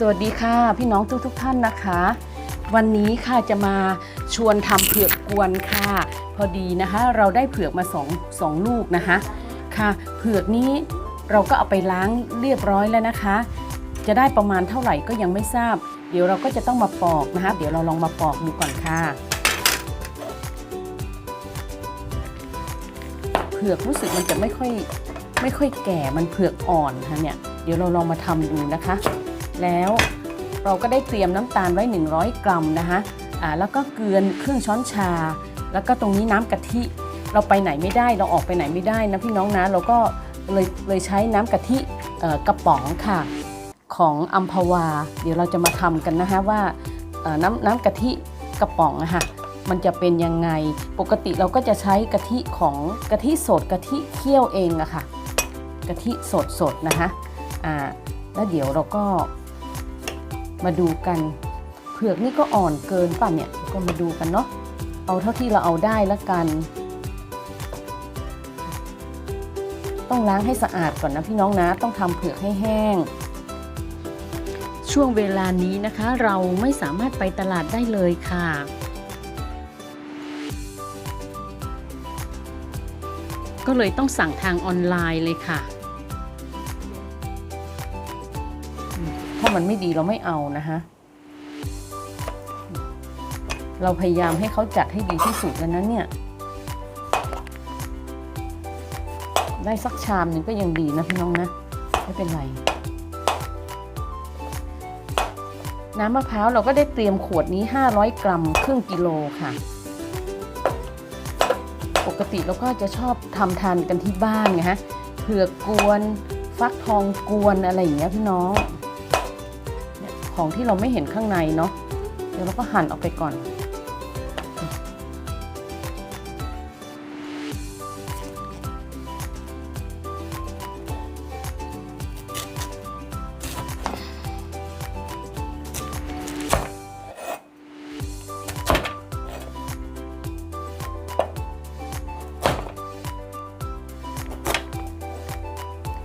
สวัสดีค่ะ พี่น้องทุกทุกท่านนะคะ วันนี้ค่ะจะมาชวนทำเผือกกวนค่ะ พอดีนะคะ เราได้เผือกมาสองสองลูกนะคะค่ะ เผือกนี้เราก็เอาไปล้างเรียบร้อยแล้วนะคะ จะได้ประมาณเท่าไหร่ก็ยังไม่ทราบ เดี๋ยวเราก็จะต้องมาปอกนะคะ เดี๋ยวเราลองมาปอกดูก่อนค่ะเผือกรู้สึกมันจะไม่ค่อยไม่ค่อยแก่มันเผือกอ่อนค่ะเนี่ยเดี๋ยวเราลองมาทำดูนะคะ แล้วเราก็ได้เตรียมน้ำตาลไว้ 100 กรัมนะคะอ่าแล้วก็เกลือครึ่งช้อนชา แล้วก็ตรงนี้น้ำกะทิ เราไปไหนไม่ได้เราออกไปไหนไม่ได้นะพี่น้องนะเราก็เลยเลยใช้น้ำกะทิกระป๋องค่ะ ของอัมพวา เดี๋ยวเราจะมาทำกันนะคะว่าน้ำน้ำกะทิกระป๋องอะค่ะมันจะเป็นยังไง ปกติเราก็จะใช้กะทิของกะทิสดกะทิเคี่ยวเองอะค่ะ กะทิสดสดนะคะ อ่า แล้วเดี๋ยวเราก็ มาดูกันเผือกนี่ก็อ่อนเกินป่ะเนี่ยก็มาดูกันเนาะเอาเท่าที่เราเอาได้แล้วกัน ต้องล้างให้สะอาดก่อนนะพี่น้องนะ ต้องทำเผือกให้แห้ง ช่วงเวลานี้นะคะเราไม่สามารถไปตลาดได้เลยค่ะก็เลยต้องสั่งทางออนไลน์เลยค่ะ ถ้ามันไม่ดีเราไม่เอานะคะเราพยายามให้เขาจัดให้ดีที่สุดแล้วนะเนี่ย ได้สักชามหนึ่งก็ยังดีนะพี่น้องนะ ไม่เป็นไร น้ำมะพร้าวเราก็ได้เตรียมขวดนี้ 500 กรัมครึ่งกิโลค่ะปกติเราก็จะชอบทำทานกันที่บ้านไงฮะเผือกกวน ฟักทองกวนอะไรอย่างเงี้ยพี่น้อง ของที่เราไม่เห็นข้างในเนาะเดี๋ยวเราก็หั่นออกไปก่อน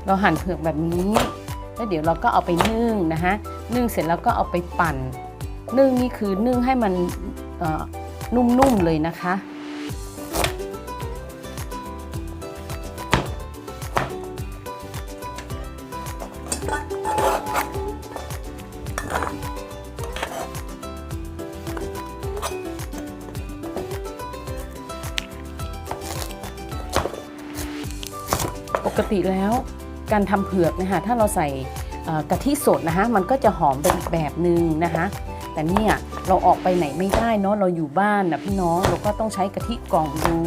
เราหั่นเผือกแบบนี้แล้วเดี๋ยวเราก็เอาไปนึ่งนะคะ นึ่งเสร็จแล้วก็เอาไปปั่น นึ่งนี่คือนึ่งให้มันนุ่มๆเลยนะคะ ปกติแล้วการทำเผือกนะคะถ้าเราใส่ กะทิสดนะคะมันก็จะหอมเป็นอีกแบบหนึ่งนะคะแต่เนี่ยเราออกไปไหนไม่ได้เนาะเราอยู่บ้านนะพี่น้องเราก็ต้องใช้กะทิกล่องดู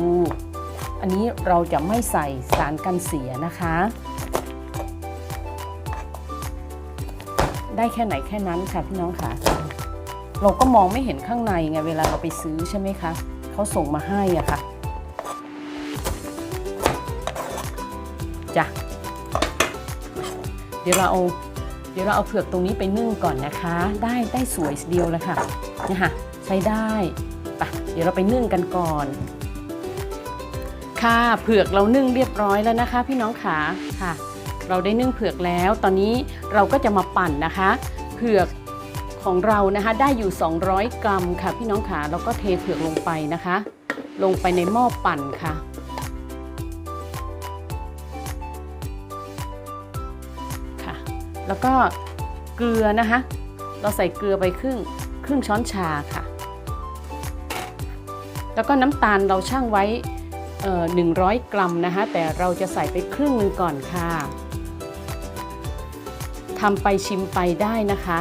อันนี้เราจะไม่ใส่สารกันเสียนะคะ ได้แค่ไหนแค่นั้นค่ะพี่น้องค่ะ เราก็มองไม่เห็นข้างในไงเวลาเราไปซื้อใช่ไหมคะเขาส่งมาให้อะค่ะจ้ะ เดี๋ยวเราเอาเดี๋ยวเราเอาเผือกตรงนี้ไปนึ่งก่อนนะคะ ได้ได้สวยเดียวแล้วค่ะเนี่ยค่ะใช้ได้ไปะเดี๋ยวเราไปนึ่งกันก่อน ค่ะเผือกเรานึ่งเรียบร้อยแล้วนะคะ พี่น้องขาค่ะ เราได้นึ่งเผือกแล้ว ตอนนี้เราก็จะมาปั่นนะคะ เผือกของเรานะคะได้อยู่ 200 กรัมค่ะ พี่น้องขาเราก็เทเผือกลงไปนะคะ ลงไปในหม้อปั่นค่ะ แล้วก็เกลือนะคะ เราใส่เกลือไปครึ่งครึ่งช้อนชาค่ะ แล้วก็น้ำตาลเราชั่งไว้เอ่อ100กรัมนะคะ แต่เราจะใส่ไปครึ่งนึงก่อนค่ะทำไปชิมไปได้นะคะ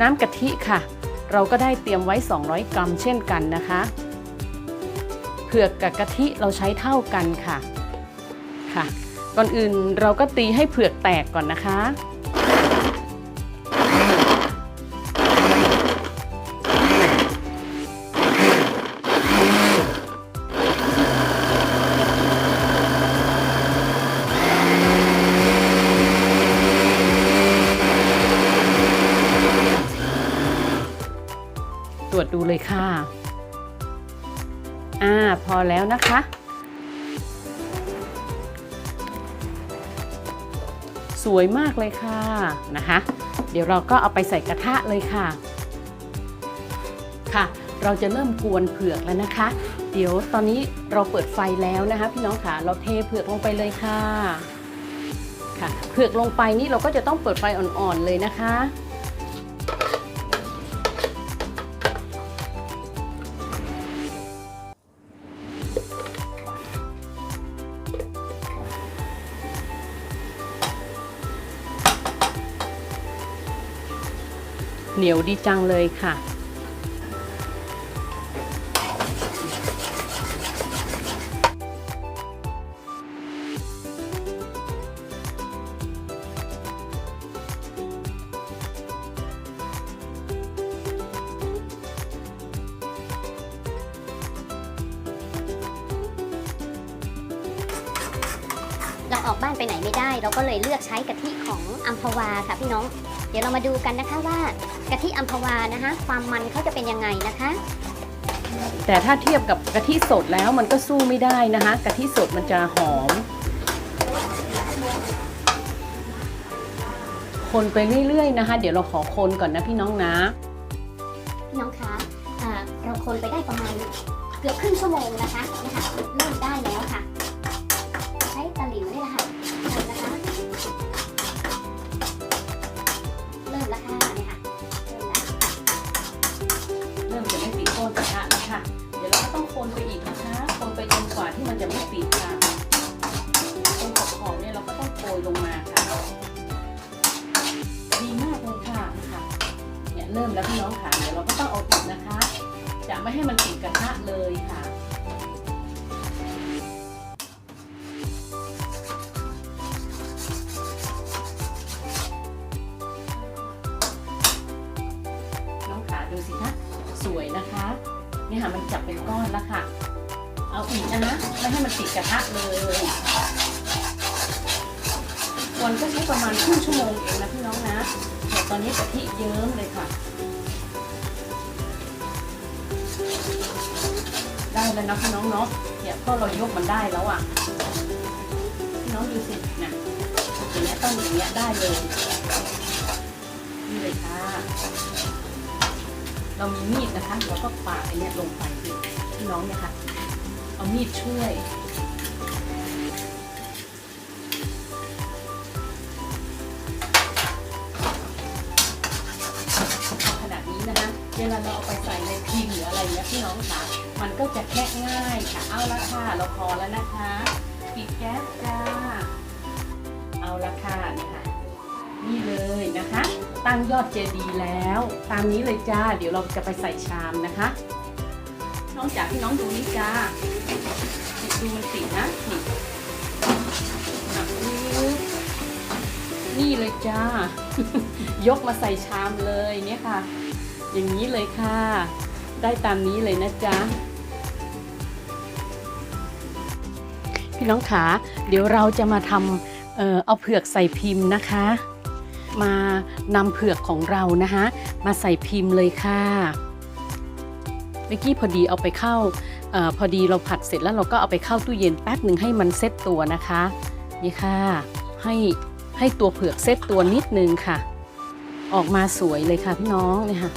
น้ำกะทิค่ะ เราก็ได้เตรียมไว้ 200 กรัมเช่นกันนะคะเผือกกับกะทิเราใช้เท่ากันค่ะค่ะ ก่อนอื่นเราก็ตีให้เผือกแตกก่อนนะคะ ตรวจดูเลยค่ะ อ่า พอแล้วนะคะ สวยมากเลยค่ะนะคะ เดี๋ยวเราก็เอาไปใส่กระทะเลยค่ะ ค่ะ เราจะเริ่มกวนเผือกแล้วนะคะ เดี๋ยวตอนนี้เราเปิดไฟแล้วนะคะ พี่น้องค่ะ เราเทเผือกลงไปเลยค่ะ ค่ะ เผือกลงไปนี่เราก็จะต้องเปิดไฟอ่อนๆเลยนะคะ เหนียวดีจังเลยค่ะ เราออกบ้านไปไหนไม่ได้ เราก็เลยเลือกใช้กะทิของอัมพวาค่ะพี่น้อง เดี๋ยวเรามาดูกันนะคะว่ากะทิอัมพวานะคะ ความมันเขาจะเป็นยังไงนะคะ แต่ถ้าเทียบกับกะทิสดแล้วมันก็สู้ไม่ได้นะคะกะทิสดมันจะหอม คนไปเรื่อยๆนะคะ เดี๋ยวเราขอคนก่อนนะพี่น้องนะพี่น้องคะอ่าเราคนไปได้ประมาณเกือบครึ่งชั่วโมงนะคะเนี่ยค่ะเริ่มได้แล้วค่ะ จะไม่ติดค่ะตรงขอบๆเนี่ยเราก็ต้องโกยลงมาค่ะ ดีมากเลยค่ะค่ะเนี่ยเริ่มแล้วพี่น้องค่ะเดี๋ยวเราก็ต้องเอาติดนะคะ จะไม่ให้มันติดกระทะเลยค่ะน้องขาดูสิคะสวยนะคะ นี่ค่ะมันจับเป็นก้อนแล้วค่ะ อีกนะไม่ให้มันติดกระทะเลยวันก็ใช้ประมาณครึ่งชั่วโมงเองนะพี่น้องนะแต่ตอนนี้กะทิเยิ้มเลยค่ะ ได้แล้วนะพี่น้องเนาะเนี่ยพอเรายกมันได้แล้วอะพี่น้องดูสินะอย่างเงี้ยต้องอย่างเงี้ยได้เลยนี่เลยค่ะเรามีมีดนะคะเราก็ปาดอันเนี้ยลงไปสิพี่น้องเนี่ยค่ะ เอามีดช่วย ขนาดนี้นะคะเวลาเราเอาไปใส่ในพิมพ์หรืออะไรเงี้ยพี่น้องคะมันก็จะแค่ง่ายค่ะ เอาละค่ะ เราพอแล้วนะคะ ปิดแก๊สจ้า เอาละค่ะนี่ค่ะนี่เลยนะคะ ตั้งยอดเจดีย์แล้ว ตามนี้เลยจ้า เดี๋ยวเราจะไปใส่ชามนะคะ น้องจ๋าพี่น้องดูนี่จ้าดูมันติดนะนี่นี่เลยจ้า ยกมาใส่ชามเลยเนี่ยค่ะ อย่างนี้เลยค่ะ ได้ตามนี้เลยนะจ๊ะพี่น้องขา เดี๋ยวเราจะมาทำเออเอาเผือกใส่พิมพ์นะคะ มานำเผือกของเรานะคะมาใส่พิมพ์เลยค่ะ เมื่อกี้พอดีเอาไปเข้าออพอดีเราผัดเสร็จแล้วเราก็เอาไปเข้าตู้เย็นแป๊บหนึ่งให้มันเซตตัวนะคะ นี่ค่ะ ให้ให้ตัวเผือกเซตตัวนิดนึงค่ะ ออกมาสวยเลยค่ะพี่น้องเนี่ยค่ะ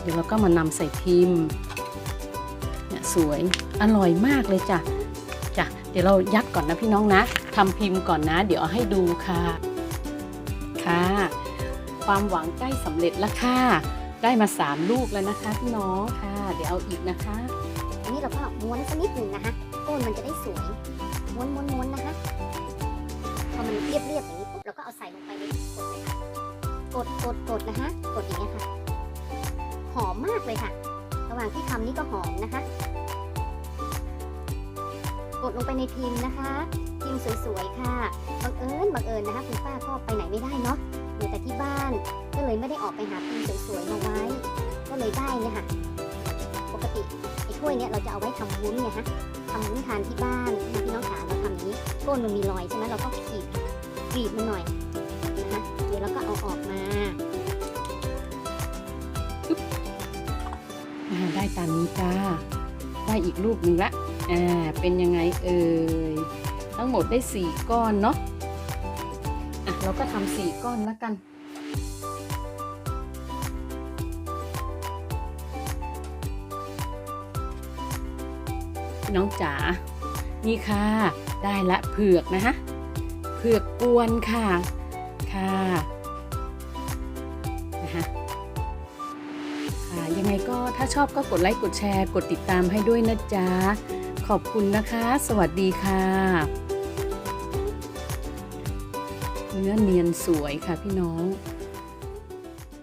เดี๋ยวเราก็มานำใส่พิมพ์เนี่ยสวยอร่อยมากเลยจ้ะจ้ะเดี๋ยวเรายัดก่อนนะพี่น้องนะทำพิมพ์ก่อนนะ เดี๋ยวเอาให้ดูค่ะค่ะ ความหวังใกล้สำเร็จแล้วค่ะ ได้มา 3 ลูกแล้วนะคะพี่น้องค่ะ เดี๋ยวเอาอีกนะคะ อันนี้เราก็ม้วนสักนิดหนึ่งนะคะก้นมันจะได้สวย ม้วนม้วนม้วนนะคะ พอมันเรียบเรียบอย่างนี้ปุ๊บเราก็เอาใส่ลงไปในกดเลยค่ะ กดกดกดนะคะ กดอย่างเงี้ค่ะ หอมมากเลยค่ะ ระหว่างที่ทำนี่ก็หอมนะคะ กดลงไปในพิมพ์นะคะพิมพ์สวยๆค่ะ บังเอิญบังเอิญนะคะ คุณป้าก็ไปไหนไม่ได้เนาะ อยู่แต่ที่บ้าน ก็เลยไม่ได้ออกไปหาพิมพ์สวยๆมาไว้ ก็เลยได้เนี่ยค่ะปกติไอ้ถ้วยเนี่ยเราจะเอาไว้ทำวุ้นไงฮะทำวุ้นทานที่บ้านพี่น้องขาเราทำนี้ก้นมันมีรอยใช่ไหมเราก็ขีดกรีดมันหน่อยนะคะเดี๋ยวเราก็เอาออกมาได้ตามนี้จ้าได้อีกลูกหนึ่งละอ่าเป็นยังไงเอ่ยทั้งหมดได้4ก้อนเนาะ อะเราก็ทำสี่ก้อนแล้วกันน้องจ๋า นี่ค่ะ ได้ละเผือกนะฮะเผือกกวนค่ะ ค่ะ นะคะค่ะ ยังไงก็ถ้าชอบก็กดไลค์ กดแชร์ กดติดตามให้ด้วยนะจ๊ะ ขอบคุณนะคะ สวัสดีค่ะ เนื้อเนียนสวยค่ะพี่น้อง